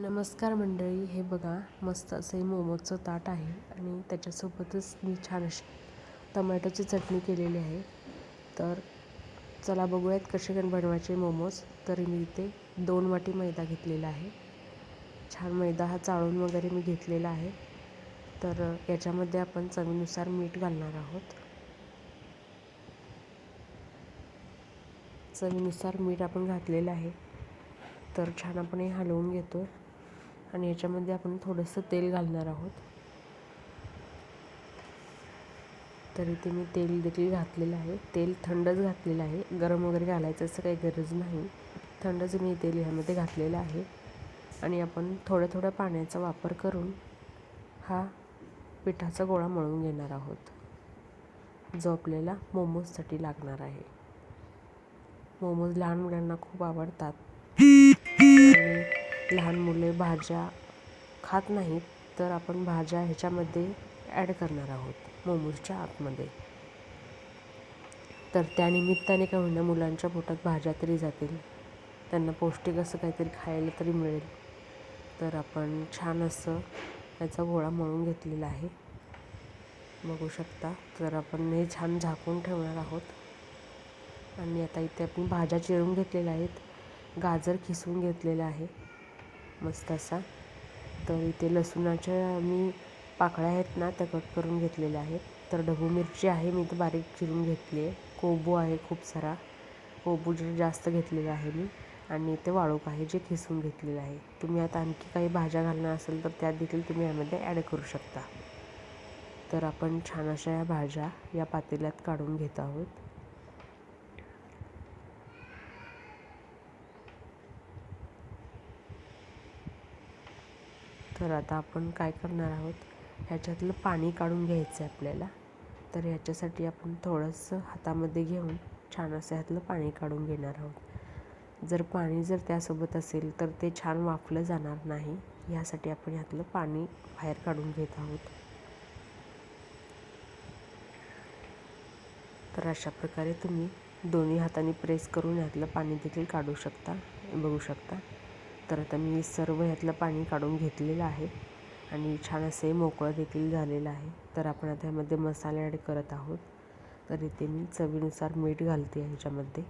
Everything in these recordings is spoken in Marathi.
नमस्कार मंडळी हे बघा मस्त असे मोमोजचं ताट आहे आणि त्याच्यासोबतच मी छान अशी टमॅटोची चटणी केलेली आहे. तर चला बघूयात कसे कण बनवायचे मोमोज. तर मी इथे दोन वाटी मैदा घेतलेला आहे. छान मैदा हा चाळून वगैरे मी घेतलेला आहे. तर याच्यामध्ये आपण चवीनुसार मीठ घालणार आहोत. चवीनुसार मीठ आपण घातलेलं आहे. तर छान आपण हे हलवून घेतो आणि याच्यामध्ये आपण थोडंसं तेल घालणार आहोत. तर इथे मी तेल देखील घातलेलं आहे. तेल थंडच घातलेलं आहे. गरम वगैरे घालायचं असं काही गरज नाही. थंडच मी तेल ह्यामध्ये घातलेलं आहे. आणि आपण थोड्या थोड्या पाण्याचा वापर करून हा पिठाचा गोळा मळून घेणार आहोत. जो आपल्याला मोमोजसाठी लागणार आहे. मोमोज लहान मुलांना खूप आवडतात. लहान मुले भाज्या खात नाहीत तर आपण भाज्या ह्याच्यामध्ये ॲड करणार आहोत मोमोजच्या आतमध्ये. तर त्यानिमित्ताने काय होईना मुलांच्या पोटात भाज्या तरी जातील. त्यांना पौष्टिक असं काहीतरी खायला तरी मिळेल. तर आपण छान असं याचा गोळा मळून घेतलेला आहे. बघू शकता. तर आपण हे छान झाकून ठेवणार आहोत. आणि आता इथे आपण भाज्या चिरून घेतलेल्या आहेत. गाजर खिसून घेतलेलं आहे. मस्त असा. तर इथे लसूणाच्या मी पाकळ्या आहेत ना त्या कट करून घेतलेल्या आहेत. तर ढबू मिरची आहे मी तर बारीक चिरून घेतली आहे. कोबू आहे खूप सारा. कोबू जे जास्त घेतलेला आहे मी. आणि इथे वाळूक आहे जे खिसून घेतलेलं आहे. तुम्ही आता आणखी काही भाज्या घालणार असेल तर त्यात देखील तुम्ही यामध्ये ॲड करू शकता. तर आपण छान अशा या भाज्या या पातेल्यात काढून घेत आहोत. तर आता आपण काय करणार आहोत? ह्याच्यातलं पाणी काढून घ्यायचं आहे आपल्याला. तर ह्याच्यासाठी आपण थोडंसं हातामध्ये घेऊन छान असं ह्यातलं पाणी काढून घेणार आहोत. जर पाणी जर त्यासोबत असेल तर ते छान वाफलं जाणार नाही. ह्यासाठी आपण ह्यातलं पाणी बाहेर काढून घेत आहोत. तर अशा प्रकारे तुम्ही दोन्ही हाताने प्रेस करून ह्यातलं पाणी देखील काढू शकता बघू शकता. तर आता मी सर्व ह्यातलं पाणी काढून घेतलेलं आहे आणि छान असे मोकळं देखील झालेलं आहे. तर आपण आता ह्यामध्ये मसाले ॲड करत आहोत. तर इथे मी चवीनुसार मीठ घालते ह्याच्यामध्ये.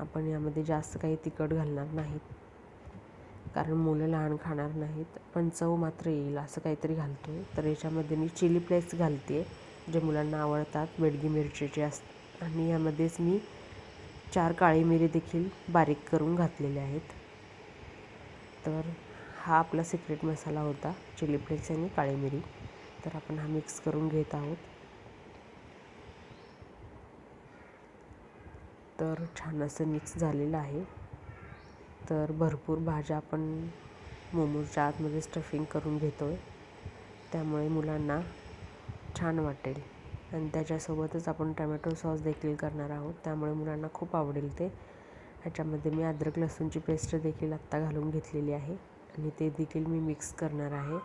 आपण यामध्ये जास्त काही तिखट घालणार नाहीत. कारण मुलं लहान खाणार नाहीत. पण चव मात्र येईल असं काहीतरी घालतो आहे तर याच्यामध्ये मी चिली फ्लेक्स घालते आहे जे मुलांना आवडतात बेडगी मिरचीचे असतात आणि यामध्येच मी चार काळी मिरी देखील बारीक करून घातलेले आहेत. तर हा आपला सिक्रेट मसाला होता चिली फ्लेक्स आणि काळी मिरी. तर आपण हा मिक्स करून घेत आहोत. तर छान असं मिक्स झालेलं आहे. तर भरपूर भाज्या आपण मोमोजच्या आतमध्ये स्टफिंग करून घेतो आहे त्यामुळे मुलांना छान वाटेल. आणि त्याच्यासोबतच आपण टमॅटो सॉस देखील करणार आहोत. त्यामुळे मुलांना खूप आवडेल ते. ह्याच्यामध्ये मी अद्रक लसूणची पेस्ट देखील आत्ता घालून घेतलेली आहे. आणि ते देखील मी मिक्स करणार आहे.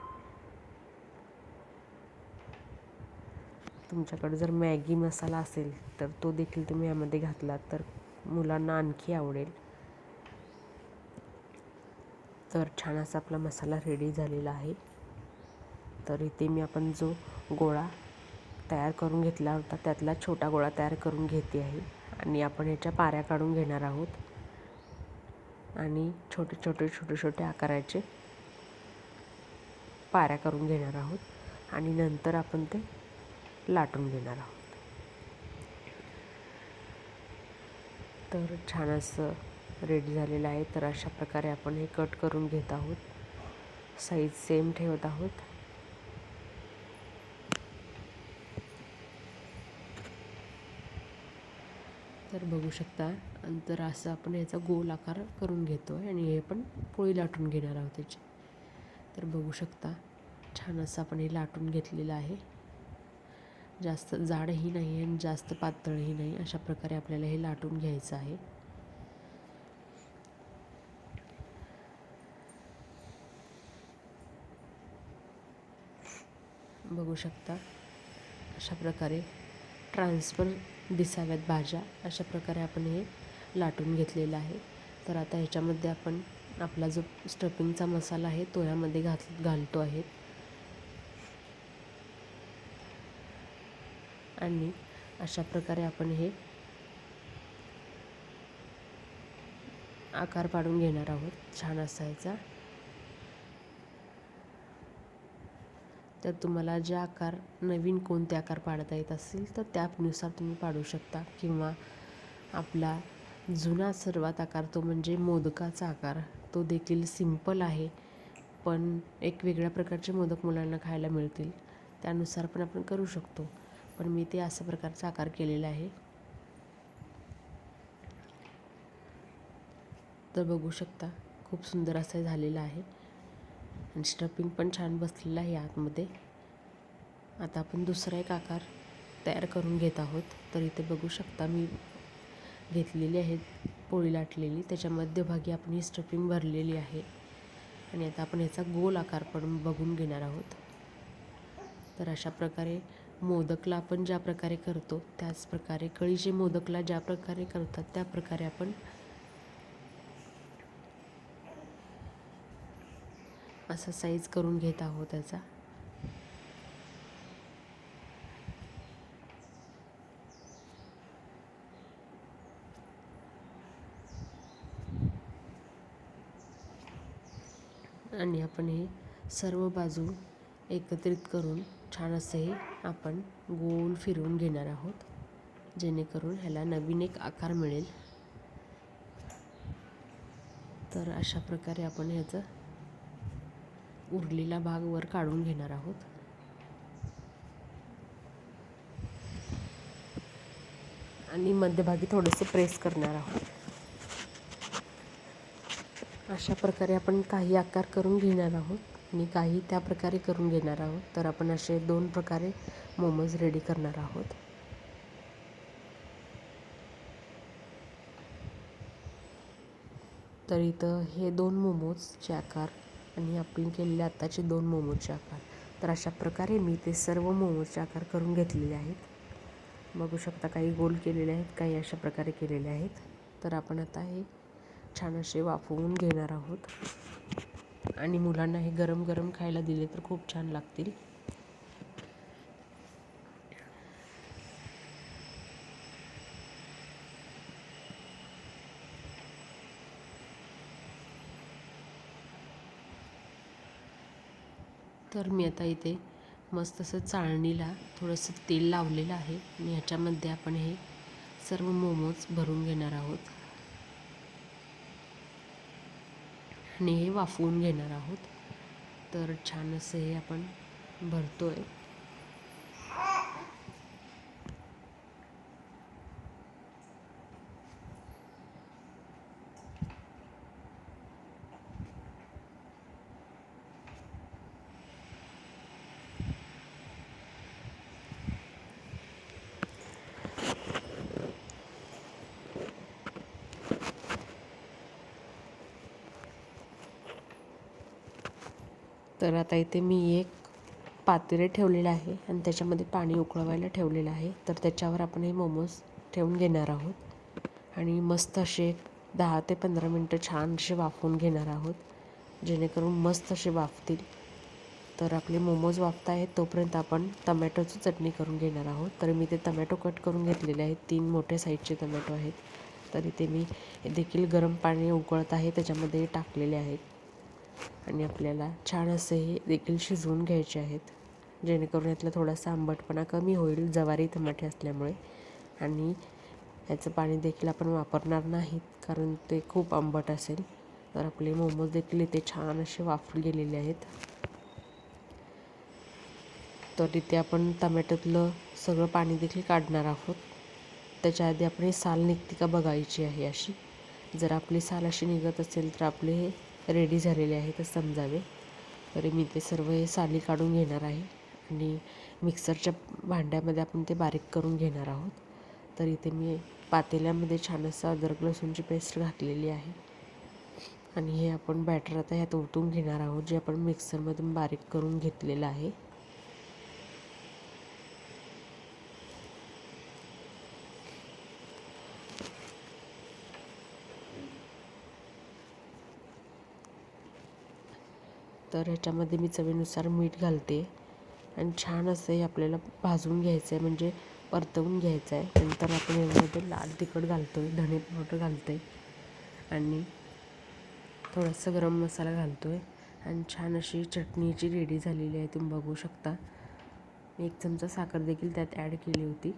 तुमच्याकडे जर मॅगी मसाला असेल तर तो देखील तुम्ही यामध्ये घातलात तर मुलांना आणखी आवडेल. तर छान असा आपला मसाला रेडी झालेला आहे. तर इथे मी आपण जो गोळा तयार करून घेतला होता त्यातला छोटा गोळा तयार करून घेते आहे. आणि आपण ह्याच्या पाऱ्या काढून घेणार आहोत. आणि छोटे छोटे छोटे छोटे आकाराचे पाऱ्या करून घेणार आहोत. आणि नंतर आपण ते लाटून घेणार आहोत. तर छान असं रेडी झालेलं आहे. तर अशा प्रकारे आपण हे कट करून घेत आहोत. साईज सेम ठेवत आहोत. तर बघू शकता. तर असं आपण याचा गोल आकार करून घेतो आहे आणि हे पण पोळी लाटून घेणार आहोत त्याची तर बघू शकता छान असं आपण हे लाटून घेतलेलं आहे. जास्त जाडही नाही आणि जास्त पातळही नाही अशा प्रकारे आपल्याला हे लाटून घ्यायचं आहे. बघू शकता अशा प्रकारे ट्रान्सफर दिसाव्यात भाज्या. अशा प्रकारे आपण हे लाटून घेतलेलं आहे. तर आता ह्याच्यामध्ये आपण आपला जो स्टफिंगचा मसाला आहे तो ह्यामध्ये घात घालतो आहे. आणि अशा प्रकारे आपण हे आकार पाडून घेणार आहोत. छान असायचा तर तुम्हाला जे आकार नवीन कोणते आकार पाडता येत असतील तर त्यानुसार तुम्ही पाडू शकता. किंवा आपला जुना सर्वात आकार तो म्हणजे मोदकाचा आकार. तो देखील सिंपल आहे पण एक वेगळ्या प्रकारचे मोदक मुलांना खायला मिळतील. त्यानुसार पण आपण करू शकतो. पण मी ते असा प्रकारचा आकार केलेला आहे. तर बघू शकता खूप सुंदर असं झालेलं आहे. आणि स्टफिंग पण छान बसलेलं आहे आतमध्ये. आता आपण दुसरा एक आकार तयार करून घेत आहोत. तर इथे बघू शकता मी घेतलेली आहे पोळी लाटलेली. त्याच्या मध्यभागी आपण ही स्टफिंग भरलेली आहे. आणि आता आपण याचा गोल आकार पण बघून घेणार आहोत. तर अशा प्रकारे मोदकला आपण ज्या प्रकारे करतो त्याच प्रकारे कळीचे मोदकला ज्या प्रकारे करतात त्या प्रकारे आपण असा साईज करून घेत आहोत त्याचा. आणि आपण हे सर्व बाजू एकत्रित करून छान असे हे आपण गोल फिरवून घेणार आहोत. जेणेकरून ह्याला नवीन एक आकार मिळेल. तर अशा प्रकारे आपण ह्याचं उरलेला भाग वर काढून घेणार आहोत. आणि मध्यभागी थोडंसं प्रेस करणार आहोत. अशा प्रकारे आपण काही आकार करून घेणार आहोत आणि काही त्या प्रकारे करून घेणार आहोत. तर आपण असे दोन प्रकारे मोमोज रेडी करणार आहोत. तर इथं हे दोन मोमोजचे आकार आणि आपण केलेले आत्ताचे दोन मोमोजचे आकार. तर अशा प्रकारे मी ते सर्व मोमोजचे आकार करून घेतलेले आहेत. बघू शकता काही गोल केलेले आहेत काही अशा प्रकारे केलेले आहेत. तर आपण आता हे छान असे वाफवून घेणार आहोत. आणि मुलांना हे गरम गरम खायला दिले तर खूप छान लागतील. तर मी आता इथे मस्त असं चाळणीला थोडंसं तेल लावलेलं आहे. आणि ह्याच्यामध्ये आपण हे सर्व मोमोज भरून घेणार आहोत. आणि हे वाफवून घेणार आहोत. तर छान असं हे आपण भरतो आहे तर आता इथे मी एक पातेले ठेवलेलं आहे आणि त्याच्यामध्ये पाणी उकळवायला ठेवलेलं आहे. तर त्याच्यावर आपण हे मोमोज ठेवून घेणार आहोत. आणि मस्त असे दहा ते पंधरा मिनटं छान असे वाफवून घेणार आहोत. जेणेकरून मस्त असे वाफतील. तर आपले मोमोज वाफत आहेत तोपर्यंत आपण टमॅटोची चटणी करून घेणार आहोत. तर मी ते टमॅटो कट करून घेतलेले आहेत. तीन मोठ्या साईजचे टमॅटो आहेत. तर इथे मी देखील गरम पाणी उकळत आहे. त्याच्यामध्ये टाकलेले आहेत. आणि आपल्याला छान असे हे देखील शिजवून घ्यायचे आहेत. जेणेकरून यातला थोडासा आंबटपणा कमी होईल जवारी टमाटे असल्यामुळे. आणि याचं पाणी देखील आपण वापरणार नाहीत कारण ते खूप आंबट असेल. तर आपले मोमोज देखील इथे छान असे वाफून गेलेले आहेत. तर इथे आपण टमॅटोतलं सगळं पाणी देखील काढणार आहोत. त्याच्या आधी आपण हे साल निघते का बघायची आहे अशी. जर आपली साल अशी निघत असेल तर आपले हे रेडी झालेले आहे तर समजावे. तरी मी ते सर्व हे साली काढून घेणार आहे. आणि मिक्सरच्या भांड्यामध्ये आपण ते बारीक करून घेणार आहोत. तर इथे मी पातेल्यामध्ये छान असं अद्रक लसूणची पेस्ट घातलेली आहे. आणि हे आपण बॅटर आता ह्यात ओतून घेणार आहोत जे आपण मिक्सरमधून बारीक करून घेतलेलं आहे. तर ह्याच्यामध्ये मी चवीनुसार मीठ घालते. आणि छान असं हे आपल्याला भाजून घ्यायचं आहे म्हणजे परतवून घ्यायचं आहे नंतर आपण यामध्ये लाल तिखट घालतो आहे धणे पावडर घालतो आहे आणि थोडासा गरम मसाला घालतो आहे आणि छान अशी चटणीची रेडी झालेली आहे तुम्ही बघू शकता. मी एक चमचा साखर देखील त्यात ॲड केली होती.